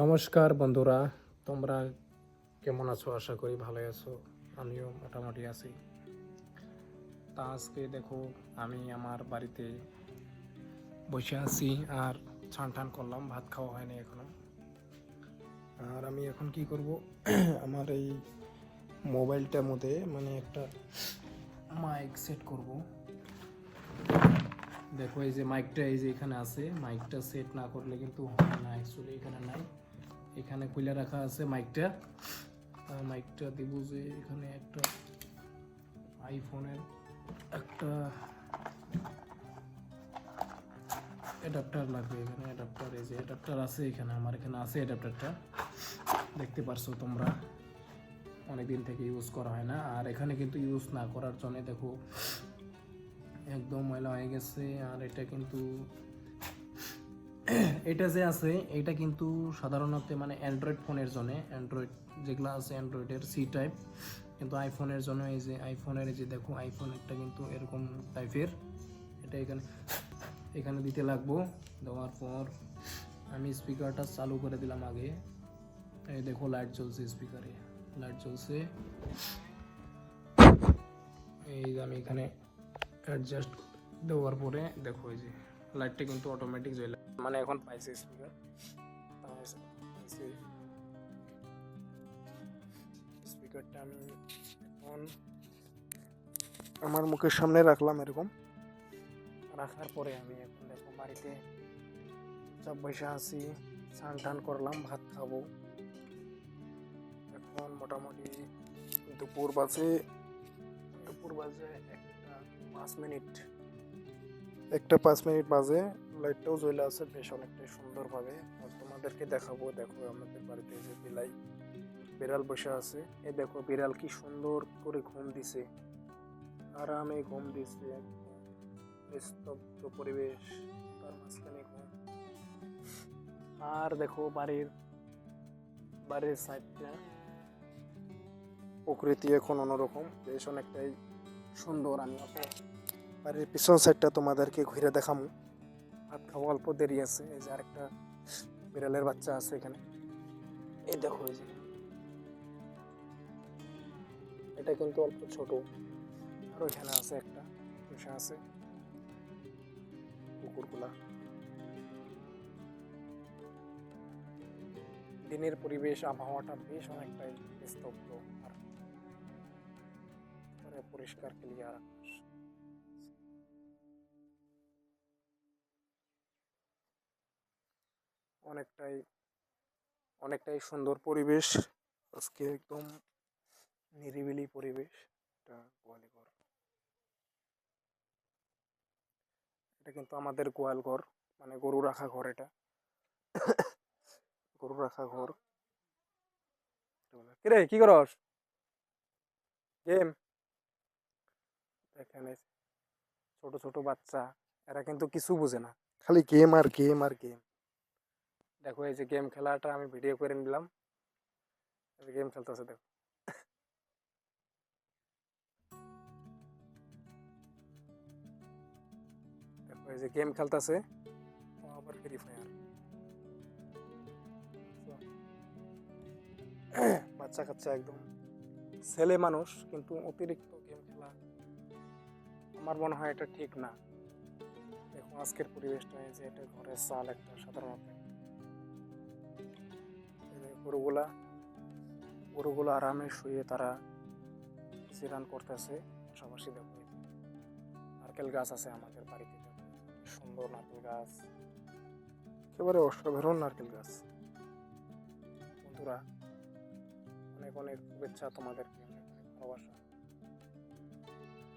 নমস্কার বন্ধুরা, তোমরা কেমন আছো? আশা করি ভালো আছো। আমিও মোটামুটি আছি। তা আজকে দেখো, আমি আমার বাড়িতে বসে আছি আর ছান টান করলাম, ভাত খাওয়া হয়নি এখনও। আর আমি এখন কি করব? আমার এই মোবাইলটার মধ্যে মানে একটা মাইক সেট করব। দেখো, এই যে মাইকটা এই যে এখানে আছে মাইকটা সেট না করলে কিন্তু হয় না অ্যাকচুয়ালি এখানে নাই। এখানে খুলে রাখা আছে মাইকটা। মাইকটা দিব যে এখানে একটা আইফোনের একটা অ্যাডাপ্টার লাগবে এখানে অ্যাডাপ্টার এই যে অ্যাডাপ্টার আছে এখানে, আমার এখানে আছে অ্যাডাপ্টারটা দেখতে পারছ তোমরা, অনেকদিন থেকে ইউজ করা হয় না। আর এখানে কিন্তু ইউজ না করার জন্য দেখো, একদম ময়লা হয়ে গেছে। আর এটা কিন্তু এটা যে আছে, এটা কিন্তু সাধারণত মানে অ্যান্ড্রয়েড ফোনের জন্য অ্যান্ড্রয়েড যেগুলো আছে অ্যান্ড্রয়েডের সি টাইপ কিন্তু আইফোনের জন্য এই যে আইফোনের যে দেখো আইফোন একটা কিন্তু এরকম টাইপের এটা এখানে এখানে দিতে লাগবো, দেওয়ার পর আমি স্পিকারটা চালু করে দিলাম আগে। এই দেখো লাইট জ্বলছে স্পিকারে লাইট জ্বলছে। এই আমি এখানে অ্যাডজাস্ট দেওয়ার পরে দেখো, এই যে লাইটটা কিন্তু অটোমেটিক জ্বলে মানে এখন পাইছে। স্পিকার স্পিকারটা আমি এখন আমার মুখের সামনে রাখলাম এরকম। রাখার পরে আমি এখন দেখো বাড়িতে সব বসে আছি, স্নান টান করলাম, ভাত খাব। এখন মোটামুটি দুপুর বাজে দুপুর বাজে একটা পাঁচ মিনিট। একটা পাঁচ মিনিট বাজে। লাইটটাও জ্বলে আছে বেশ অনেকটাই সুন্দরভাবে। আর তোমাদেরকে দেখাবো, দেখো আমাদের বাড়িতে যে বিলাই, বিড়াল বসে আছে। এ দেখো বিড়াল কি সুন্দর করে ঘুম দিছে। আরামে ঘুম দিছে নিস্তব্ধ পরিবেশ, তার মাঝখানে ঘুম। আর দেখো বাড়ির বাড়ির সাইডটা প্রকৃতি এখন অন্যরকম, বেশ অনেকটাই সুন্দর। আমি বাড়ির পিছন সাইডটা তোমাদেরকে ঘুরে দেখামু। ভাত খাওয়া অল্প দেরি আছে। এই যে আরেকটা বিড়ালের বাচ্চা আছে এখানে। এই দেখো, এই যে। এটা কিন্তু অল্প ছোট। আর ওইখানে আছে একটা বসে আছে। কুকুরগুলা। দিনের পরিবেশ, আবহাওয়াটা বেশ অনেকটাই স্তব্ধ আর পরিষ্কার ক্লিয়ার অনেকটাই অনেকটাই সুন্দর পরিবেশ। আজকে একদম নিরিবিলি পরিবেশ, এটা গোয়ালিঘর। এটা কিন্তু আমাদের গোয়াল ঘর মানে গরু রাখা ঘর এটা। গরু রাখা ঘর। কিরে কি করস? গেম? এখানে ছোট ছোট বাচ্চা, এরা কিন্তু কিছু বোঝে না। খালি গেম আর গেম আর গেম। দেখো, এই যে গেম খেলাটা আমি ভিডিও করে নিলাম। গেম খেলতেছে, দেখো। দেখো, এই যে গেম খেলতেছে আবার ফ্রি ফায়ার বাচ্চা কাচ্চা একদম ছেলে মানুষ, কিন্তু অতিরিক্ত গেম খেলা আমার মনে হয় এটা ঠিক না। দেখো, আজকের পরিবেশটা এই যে, এটা ঘরের চাল একটা সাধারণত গরুগুলা, গরুগুলো আরামে শুয়ে তারা জিরান করতেছে পাশাপাশি দেখো নারকেল গাছ আছে আমাদের বাড়িতে, সুন্দর নারকেল গাছ। একেবারে অসাধারণ নারকেল গাছ। বন্ধুরা, অনেক অনেক শুভেচ্ছা তোমাদেরকে, অনেক অনেক ভালোবাসা।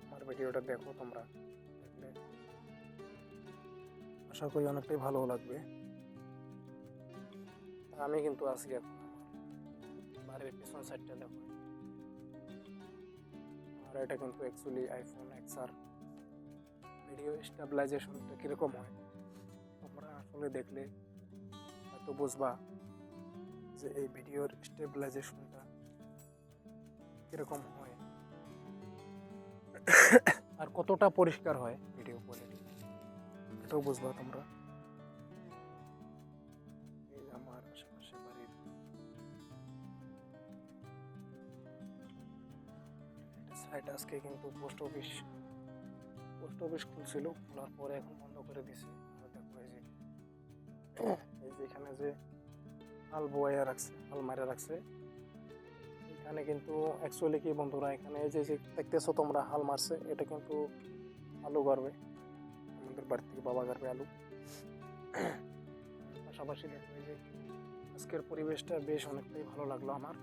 আমার ভিডিওটা দেখো তোমরা আশা করি অনেকটাই ভালো লাগবে। আমি কিন্তু আজকে বাড়ির পিছন সাইডটা দেখো। আর এটা কিন্তু অ্যাকচুয়ালি আইফোন এক্স আর ভিডিও স্টেবিলাইজেশনটা কীরকম হয়, তোমরা আসলে দেখলে হয়তো বুঝবা যে এই ভিডিওর স্টেবিলাইজেশনটা কীরকম হয়। আর কতটা পরিষ্কার হয় ভিডিও কোয়ালিটি এটাও বুঝবা তোমরা। সাইড আজকে কিন্তু পোস্ট অফিস পোস্ট অফিস খুলছিল, খোলার পরে এখন বন্ধ করে দিছে। আর দেখো এই যে এই যে এখানে যে হাল বয়া রাখছে, হাল মারা রাখছে, এখানে কিন্তু অ্যাকচুয়ালি কি বন্ধুরা, এখানে এই যে দেখতেছো তোমরা, হাল মারছে, এটা কিন্তু আলু গাড়বে, আমাদের বাড়ি থেকে বাবা গাড়বে আলু। পাশাপাশি দেখো এই যে, আজকের পরিবেশটা বেশ অনেকটাই ভালো লাগল আমার।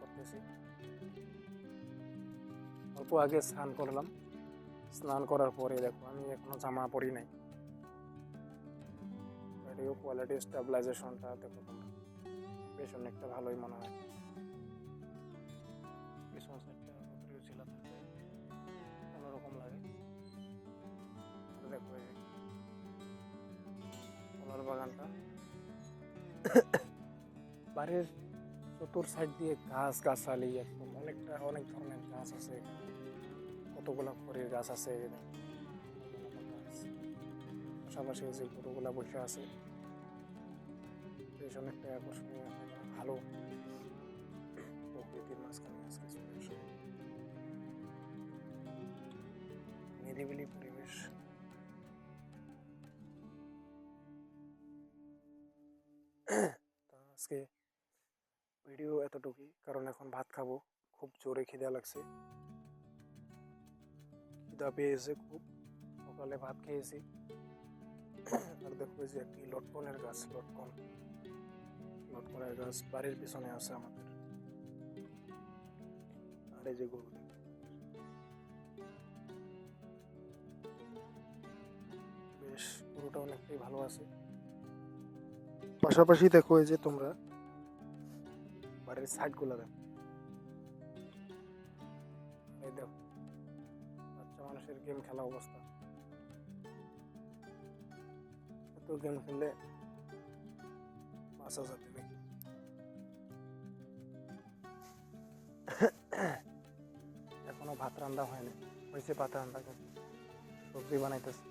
করতেছি। অল্প আগে স্নান করলাম। স্নান করার পরে দেখো আমি এখনও জামা পরি নাই। কোয়ালিটি স্টেবিলাইজেশনটা দেখো তোমরা। বেশ অনেকটা ভালোই মনে হয়। পিছন লাগে। দেখো কলার বাগানটা। বাড়ির চতুর সাইড দিয়ে গাছ গাছালি একদম অনেকটা, অনেক ধরনের গাছ আছে। কতগুলো খড়ির গাছ আছে। পাশাপাশি যে গরুগুলা বসে আছে বেশ অনেকটা আকর্ষণীয় ভালো প্রকৃতির মাঝখানে আজকে চলে আসে নিরিবিলি পরিবেশ আজকে ভিডিও এতটুকুই, কারণ এখন ভাত খাব। খুব জোরে খিদা লাগছে। খিদা পেয়েছে খুব। সকালে ভাত খেয়েছি। আর দেখো এই যে একটি লটকনের গাছ, লটকন। লটকনের গাছ বাড়ির পিছনে আছে আমাদের। আর এই যে গরু বেশ, গরুটা অনেকটাই ভালো আছে। পাশাপাশি দেখো এই যে তোমরা বাড়ির সাইডগুলো দেখো এই দেখো, বাচ্চা মানুষের গেম খেলা অবস্থা। এত গেম খেললে বাঁচা যাবে নাকি? এখনও ভাত রান্না হয়নি। হয়েছে ভাত রান্না কিন্তু সবজি বানাইতেছে।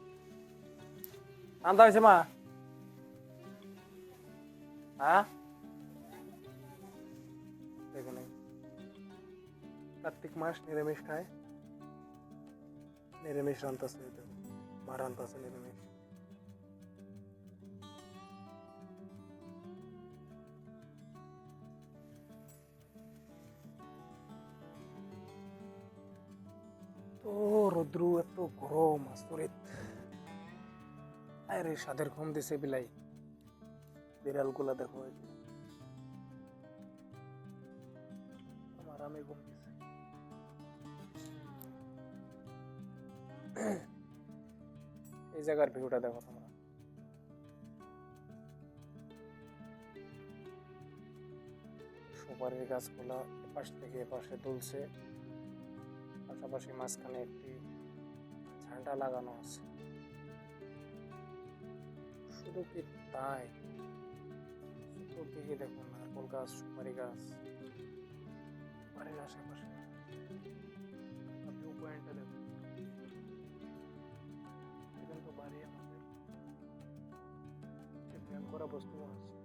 রান্না হয়েছে মা। হ্যাঁ? কার্তিক মাস নিরামিষ খায়। নিরামিষ রান্তাছে মা রান্তাছে নিরামিষ। তো রৌদ্র এত গরম আস্তরিত আরে সাদের ঘুম দিছে বিলাই। বিড়ালগুলা দেখো ঘুম দিছে এই জায়গার ভিউটা দেখো তোমরা সুপারির গাছগুলা এপাশ থেকে এপাশে দুলছে পাশাপাশি মাঝখানে একটি ঝান্ডা লাগানো আছে শুধু কি তাই চতুর্দিকে দেখুন নারকল গাছ সুপারি গাছ বাড়ির আশেপাশে ভিউ পয়েন্টটা দেখুন এখানে তো বাড়ি আমাদের যে প্ল্যান করা বস্তু আছে